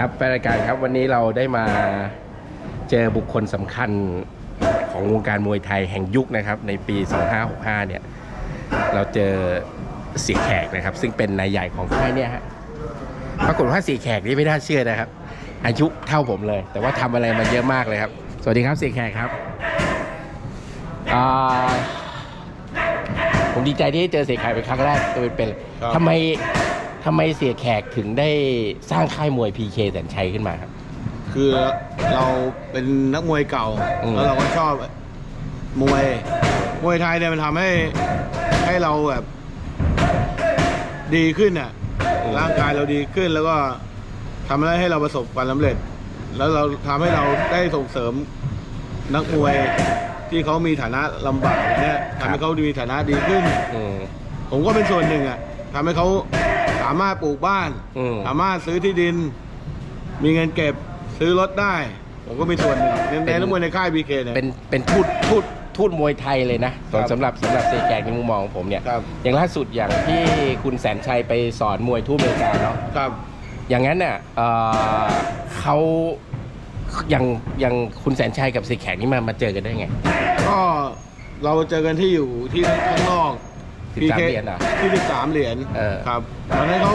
ครับแฟนรายการครับวันนี้เราได้มาเจอบุคคลสำคัญของวงการมวยไทยแห่งยุคนะครับ ในปี 2565 เนี่ย เราเจอเสียแขกนะครับ ซึ่งเป็นนายใหญ่ของค่ายเนี่ยฮะปรากฏว่าเสียแขกนี่ไม่น่าเชื่อนะครับ อายุเท่าผมเลย แต่ว่าทำอะไรมาเยอะมากเลยครับ สวัสดีครับเสียแขกครับอ่าผมดีใจที่ได้เจอเสียแขกเป็นครั้งแรกตัวเป็นๆครับทำไม ทำไมเสียแขกถึงได้สร้างค่ายมวยพีเคแสนชัยขึ้นมาครับ คือเราเป็นนักมวยเก่า อืม แล้วเราก็ชอบมวย มวยไทยเนี่ยมันทำให้ให้เราแบบดีขึ้นอะ ร่างกายเราดีขึ้นแล้วก็ทำให้เราประสบความสำเร็จ แล้วเราทำให้เราได้ส่งเสริมนักมวยที่เขามีฐานะลำบากเนี่ยทำให้เขามีฐานะดีขึ้น อืม ผมก็เป็นส่วนหนึ่งอะทำให้เขาสามารถปลูกบ้าน อืม สามารถซื้อที่ดิน มีเงินเก็บซื้อรถได้ ผมก็มีส่วนหนึ่งในในนักมวยในค่ายบีเคเนี่ย เป็นเป็นทูตทูตทูตมวยไทยเลยนะครับสำหรับสำหรับเสียแขกในมุมมองของผมเนี่ยครับ อย่างล่าสุดอย่างที่คุณแสนชัยไปสอนมวยทูตอเมริกาเนาะ ครับ อย่างนั้นเนี่ยเอ่อเขาอย่างอย่างคุณแสนชัยกับเสียแขกนี่มามาเจอกันได้ไง ก็เราเจอกันที่อยู่ที่ข้างนอก 13 PK เหรียญเหรอ ที่สิบสามเหรียญเออ ครับตอนนั้นเขา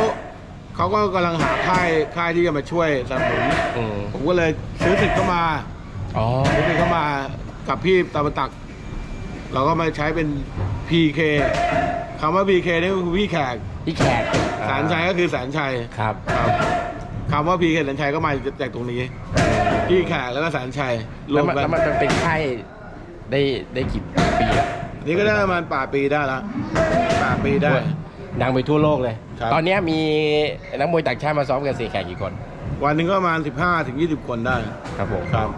เขาก็กำลังหาค่ายค่ายที่จะมาช่วยสนับสนุนอืมผมก็เลยซื้อสิทธิ์เข้ามาอ๋อ ซื้อสิทธิ์เข้ามากับพี่ตาบตัก เราก็มาใช้เป็น PK คำว่า PK นี่ก็คือพี่แขกพี่แขกแสนชัยก็คือแสนชัยครับครับคำว่า PK แสนชัยก็มาจากตรงนี้ พี่แขกแล้วก็แสนชัยรแล้ววมมันกัแล้วมันนเป็นค่ายได้ได้กี่ปีแล้ว นี่ก็ได้ประมาณป่าปีได้แล้วป่าปีได้ ดังไปทั่วโลกเลย ครับ ตอนเนี้ยมีนักมวยต่างชาติมาซ้อมกับเสียแขกกี่คน วันหนึ่งก็ประมาณ 15ถึง20 คนได้ครับผม ครับ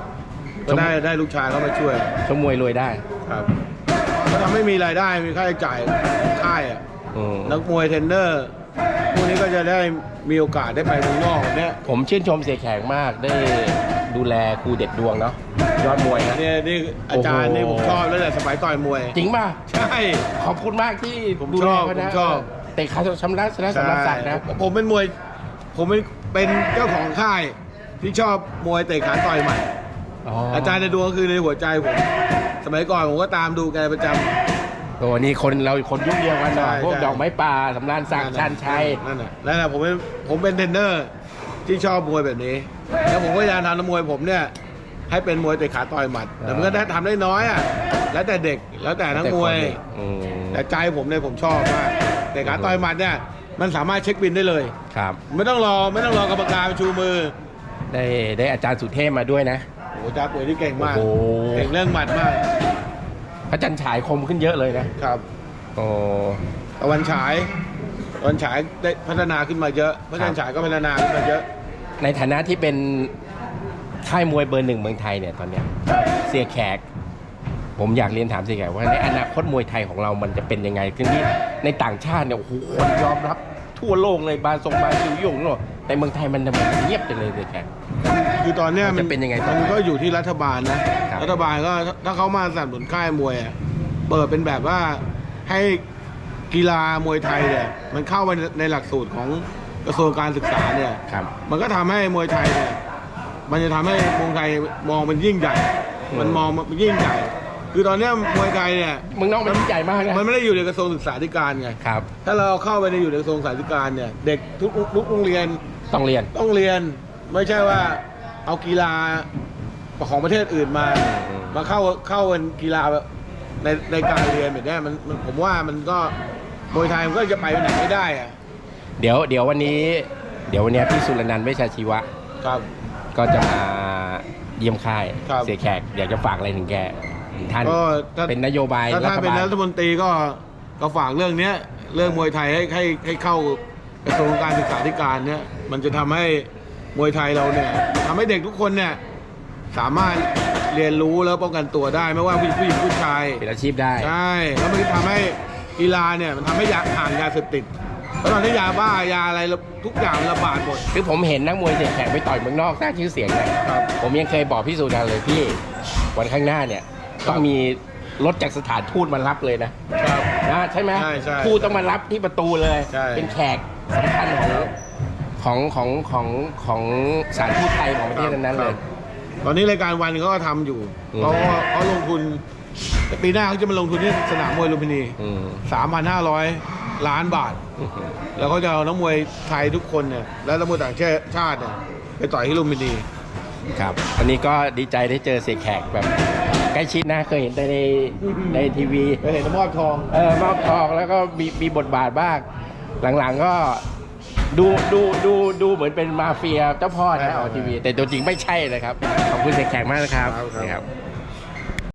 ก็ได้ได้ลูกชายเขามาช่วยชกมวยรวยได้ครับก็ทำให้มีรายได้มีค่าใช้จ่ายค่ายอะอืมนักมวยเทรนเนอร์พวกนี้ก็จะได้มีโอกาสได้ไปเมืองนอกเนี่ยผมชื่นชมเสียแขกมากได้ดูแลครูเด็ดดวงเนาะ ยอดมวยนะ เนี่ยนี่อาจารย์โอ้โหนี่ผมชอบตั้งแต่สมัยต่อยมวย จริงป่ะ ใช่ ขอบคุณมากที่ผมดูชแลอบเขานะผมชอบ เตะขาชำระชนะสำรับสัตว์นะ ผมผมเป็นมวย ผมเป็นเป็นเจ้าของค่าย ที่ชอบมวยเตะขาต่อยหมัดอาจารย์ในดวงคือในหัวใจผม สมัยก่อนผมก็ตามดูแกประจำโอ้นี่คนเราคนยุคเดียวกันเนาะใช่พวกใช่ ดอกไม้ป่าสำรานสักดิ์ชานชัย นั่นน่ะนั่นน่ะผมเป็นผมเป็นเทรนเนอร์ที่ชอบมวยแบบนี้ แล้วผมก็พยายามทำนักมวยผมเนี่ย ให้เป็นมวยเตะขาต่อยหมัด แต่มันก็ได้ทำได้น้อยอะแล้วแต่เด็กแล้วแต่นักมวย อืมแต่ใจผมเนี่ยผมชอบมากเตะขาต่อยหมัดเนี่ยมันสามารถเช็คบินได้เลย ครับ ไม่ต้องรอไม่ต้องรอกรรมการชูมือได้ได้อาจารย์สุเทพมาด้วยนะ โอ้โหจ้าป่วยที่เก่งมากโอ้โห เก่งเรื่องหมัดมากพระจันทร์ฉายคมขึ้นเยอะเลยนะครับ โอ้ ตะวันฉายตะวันฉายได้พัฒนาขึ้นมาเยอะพระจันทร์ฉายก็พัฒนาขึ้นมาเยอะ ในฐานะที่เป็น ค่ายมวยเบอร์หนึ่งเมืองไทยเนี่ยตอนเนี้ยเสียแขก ผมอยากเรียนถามเสียแขกว่าในอนาคตมวยไทยของเรามันจะเป็นยังไงคือที่ในต่างชาติเนี่ยโอ้โหคนยอมรับทั่วโลกเลยบาทรงบาซิลยงเนอะแต่เมืองไทยมันทำไมมันเงียบจังเลยเสียแขก คือตอนเนี้ยมันจะเป็นยังไงต่อไปมันก็อยู่ที่รัฐบาลนะ ครับ รัฐบาลก็ถ้าเขามาสนับสนุนค่ายมวยอะเปิดเป็นแบบว่าให้กีฬามวยไทยเนี่ยมันเข้ามาในหลักสูตรของกระทรวงการศึกษาเนี่ย ครับ มันก็ทำให้มวยไทยเนี่ย มันจะทำให้มวยไทยมองเป็นยิ่งใหญ่อืมมันมองมันยิ่งใหญ่ คือตอนเนี้ยมวยไทยเนี่ยเมืองนอกมันใหญ่มากนะมันไม่ได้อยู่ในกระทรวงศึกษาธิการไง ครับ ถ้าเราเข้าไปในอยู่ในกระทรวงศึกษาธิการเนี่ย เด็กทุกทุกโรงเรียนต้องเรียน ต้องเรียน ไม่ใช่ว่าเอากีฬาของประเทศอื่นมาอืมมาเข้าเข้าเป็นกีฬาในในการเรียนแบบเนี้ยมันมันผมว่ามันก็มวยไทยมันก็จะไปไหนไม่ได้อะเดี๋ยวเดี๋ยววันนี้ เดี๋ยววันนี้พี่สุรนันท์เวชชาชีวะครับ ก็จะมาเยี่ยมค่ายครับ เสียแขกอยากจะฝากอะไรถึงแกถึงท่านก็ถ้าเป็นนโยบายถ้ารัท่านฐเป็นบาล รัฐมนตรีก็ก็ฝากเรื่องเนี้ยเรื่องมวยไทยให้ให้ให้เข้ากระทรวงการศึกษาธิการเนี่ยมันจะทำให้มวยไทยเราเนี่ยทำให้เด็กทุกคนเนี่ยสามารถเรียนรู้แล้วป้องกันตัวได้ไม่ว่าผู้หญิงผู้ชายเป็นอาชีพได้ ใช่แล้วมันทำให้กีฬาเนี่ยมันทำให้ยาห่างยาเสพติดเพราะ ตอนนี้ยาบ้ายาอะไรทุกอย่างมันระบาดหมด คือผมเห็นนักมวยเสียแขกไปต่อยเมืองนอกสร้างชื่อเสียงนะครับ ผมยังเคยบอกพี่สุนันท์เลยพี่วันข้างหน้าเนี่ยต้องมีรถจากสถานทูตมารับเลยนะครับ นะใช่ไหมใช่ใช่ทูตต้องมารับที่ประตูเลย ใช่ เป็นแขกสำคัญของขของของของของสถารทูตไทยของประเทศนั้นๆเลยตอนนี้รายการวันเขาก็ทำอยู่อืมเพราะว่าเขาลงทุน ปีหน้าเขาจะมาลงทุนที่สนามมวยลุมพินีอืม 3,500 ล้านบาท แล้วเขาจะเอานักมวยไทยทุกคนเนี่ยและนักมวยต่างชาติเนี่ยไปต่อยที่ลุมพินี ครับวันนี้ก็ดีใจได้เจอเสียแขกแบบ ใกล้ชิดนะเคยเห็นแต่ในในทีวี ไปเห็นมอบทอง เออมอบทองแล้วก็มีมีบทบาทบ้าง หลังๆก็ดูดูดูดูเหมือนเป็นมาเฟียเจ้าพ่อนะออกทีวี แต่ตัวจริงไม่ใช่นะครับ ขอบคุณเสียแขกมากนะครับครับครับ นะครับ